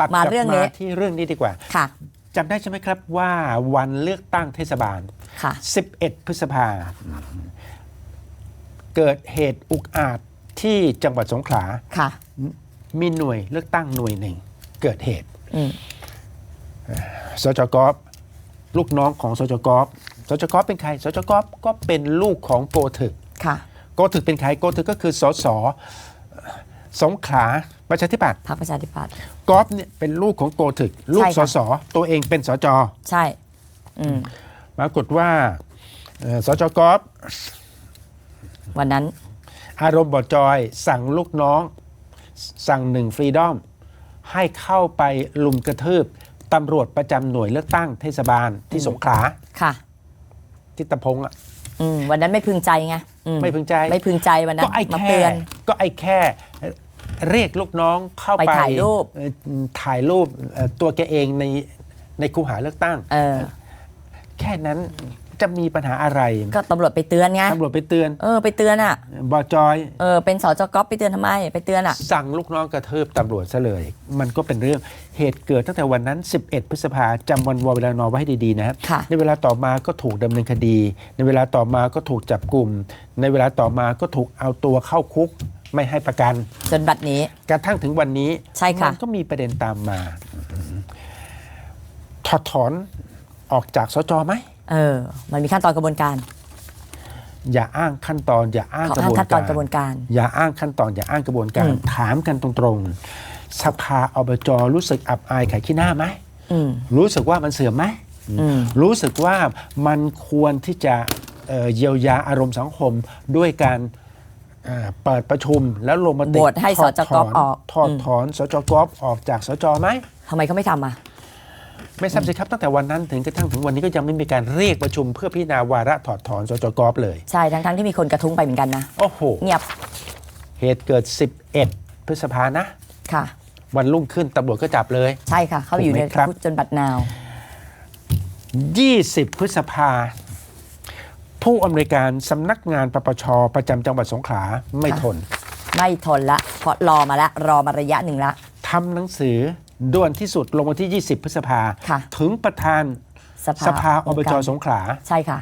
ตัดมากลับเรื่องนี้มาที่เรื่องนี้ดีกว่าค่ะจำได้ใช่ไหมครับว่าวันเลือกตั้งเทศบาลค่ะ11 พฤษภา เกิดเหตุอุกอาจที่จังหวัดสงขลาค่ะมีหน่วยเลือกตั้งหน่วยหนึ่ง เกิดเหตุอืมสจกอฟลูกน้องของสจกอฟสจกอฟเป็นใคร สจกอฟก็เป็นลูกของโกถึกค่ะโกถึกเป็นใคร โกถึกก็คือสส สงขลาประชาธิปัตย์พรรคประชาธิปัตย์กอฟเนี่ยเป็นลูกของโกถึก ลูกใช่สค่ะสตัวเองเป็นสจใช่อืมปรากฏว่าเอ่อสจกอฟวันนั้น อารมณ์บอดจอย สั่งลูกน้อง สั่งหนึ่งฟรีดอม ให้เข้าไปลุมกระทืบตำรวจประจำหน่วยเลือกตั้งเทศบาลที่สงขลาค่ะทิตพงศ์อะ อืมวันนั้นไม่พึงใจไงอืไม่พึงใจ ไม่พึงใจวันนั้ก็นไอ้มาแค่เตือน ก็ไอ้แค่ เรียกลูกน้องเข้าไปไปถ่ายรูป เอ่อถ่ายรูปเอ่อตัวแกเองในในคูหาเลือกตั้ง เออ แค่นั้น จะมีปัญหาอะไรก็ตำรวจไปเตือนไงตำรวจไปเตือนเออไปเตือนอะบอจอยเออเป็นสจก๊อฟไปเตือนทำไมไปเตือนอะสั่งลูกน้องกระทืบตำรวจซะเลย มันก็เป็นเรื่องเหตุเกิดตั้งแต่วันนั้น 11 พฤษภาจำวันวเวลานอไว้ให้ดีๆนะครับค่ะในเวลาต่อมาก็ถูกดำเนินคดี ในเวลาต่อมาก็ถูกจับกลุ่ม ในเวลาต่อมาก็ถูกเอาตัวเข้าคุกไม่ให้ประกัน จนบัดนี้กระทั่งถึงวันนี้ใช่ค่ะมันก็มีประเด็นตามมาถอดถอนออกจากสจไหม เออ มันมีขั้นตอนกระบวนการ อย่าอ้างขั้นตอน อย่าอ้างเขากระอ้างบวนขั้นตกาอนรกระบวนการอย่าอ้างขั้นตอนอย่าอ้างกระบวนการ อืม ถามกันตรงๆสภาอบจรู้สึกอับอายขายขี้หน้าไหมอืม รู้สึกว่ามันเสื่อมไหมอืม รู้สึกว่ามันควรที่จะเอ่อเยียวยาอารมณ์สังคมด้วยการเอ่อเปิดประชุมแล้วลงมติโหวตให้ถอดสจถก๊ออฟนออกถอดอืม ถอนสจกอฟออกจากสจไหมทำไมเขาไม่ทำอะ ไม่ทราบสิครับตั้งแต่วันนั้นถึงกระทั่งถึงวันนี้ก็ยังไม่มีการเรียกประชุมเพื่อพิจารณาวาระถอดถอนสจกอฟเลยใช่ทั้งๆที่มีคนกระทุ้งไปเหมือนกันนะ โอ้โหเงียบเหตุเกิด 11 พฤษภานะ ค่ะ วันรุ่งขึ้นตำรวจก็จับเลย ใช่ค่ะ เขาอยู่ในถูกไหมครับคุกจนบัดนาว 20 พฤษภาผู้อำนวยการสำนักงานปปชประจำจังหวัดสงขลาไม่ค่ะทน ไม่ทนละเพราะรอมาละรอมาระยะหนึ่งละทำหนังสือ ด่วนที่สุดลงวันที่ 20 พฤษภา ค่ะ ถึงประธานสภาสภาอบจสงขลาใช่ค่ะ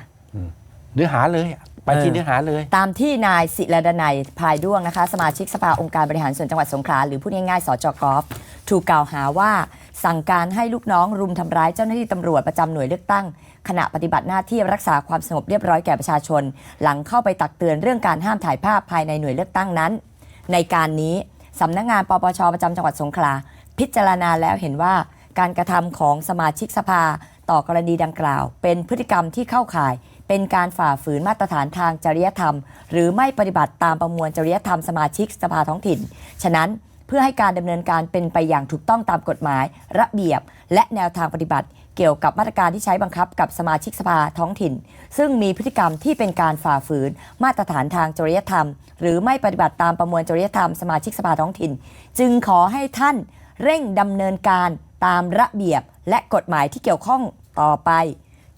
เนื้อหาเลยไปที่เออเนื้อหาเลย ตามที่นายศิรดนัยพลายด้วงนะคะ สมาชิกสภาองค์การบริหารส่วนจังหวัดสงขลาหรือพูดง่ายๆสจกอฟถูกกล่าวหาว่าสั่งการให้ลูกน้องรุมทำร้ายเจ้าหน้าที่ตำรวจประจำหน่วยเลือกตั้ง ขณะปฏิบัติหน้าที่รักษาความสงบเรียบร้อยแก่ประชาชน หลังเข้าไปตักเตือนเรื่องการห้ามถ่ายภาพภายในหน่วยเลือกตั้งนั้น ในการนี้ สำนักงานปปชประจำจังหวัดสงขลาพิจารณาแล้วเห็นว่าการกระทำของสมาชิกสภาต่อกรณีดังกล่าว เป็นพฤติกรรมที่เข้าข่าย เป็นการฝ่าฝืนมาตรฐานทางจริยธรรม หรือไม่ปฏิบัติตามประมวลจริยธรรมสมาชิกสภาท้องถิ่น ฉะนั้น เพื่อให้การดำเนินการเป็นไปอย่างถูกต้องตามกฎหมาย ระเบียบ และแนวทางปฏิบัติ เกี่ยวกับมาตรการที่ใช้บังคับกับสมาชิกสภาท้องถิ่น ซึ่งมีพฤติกรรมที่เป็นการฝ่าฝืน มาตรฐานทางจริยธรรม หรือไม่ปฏิบัติตามประมวลจริยธรรมสมาชิกสภาท้องถิ่น จึงขอให้ท่านเร่งดำเนินการตามระเบียบและกฎหมายที่เกี่ยวข้องต่อไป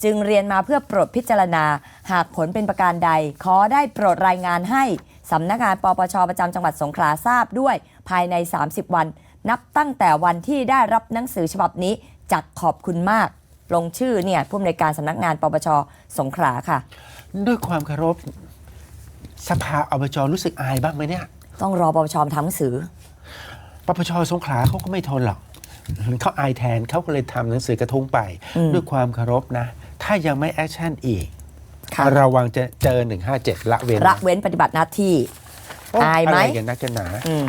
จึงเรียนมาเพื่อโปรดพิจารณา หากผลเป็นประการใด ขอได้โปรดรายงานให้ สำนักงานปปชประจำจังหวัดสงขลาทราบด้วย ภายใน 30 วัน นับตั้งแต่วันที่ได้รับหนังสือฉบับนี้จักขอบคุณมาก ลงชื่อเนี่ยผู้อำนวยการสำนักงานปปชสงขลาค่ะ ด้วยความเคารพสภาอบจรู้สึกอายบ้างไหมเนี่ย ต้องรอปปชมาทำหนังสือปปชสงขลาเขาก็ไม่ทนหรอกเขาอายแทนเขาก็เลยทำหนังสือกระทุ้งไปอืมด้วยความเคารพนะ ถ้ายังไม่แอคชั่นอีกค่ะ ระวังจะเจอ 157 ละเว้นละเว้นปฏิบัติหน้าที่โอ้อายไหม อะไรกันนักกันหนา อืม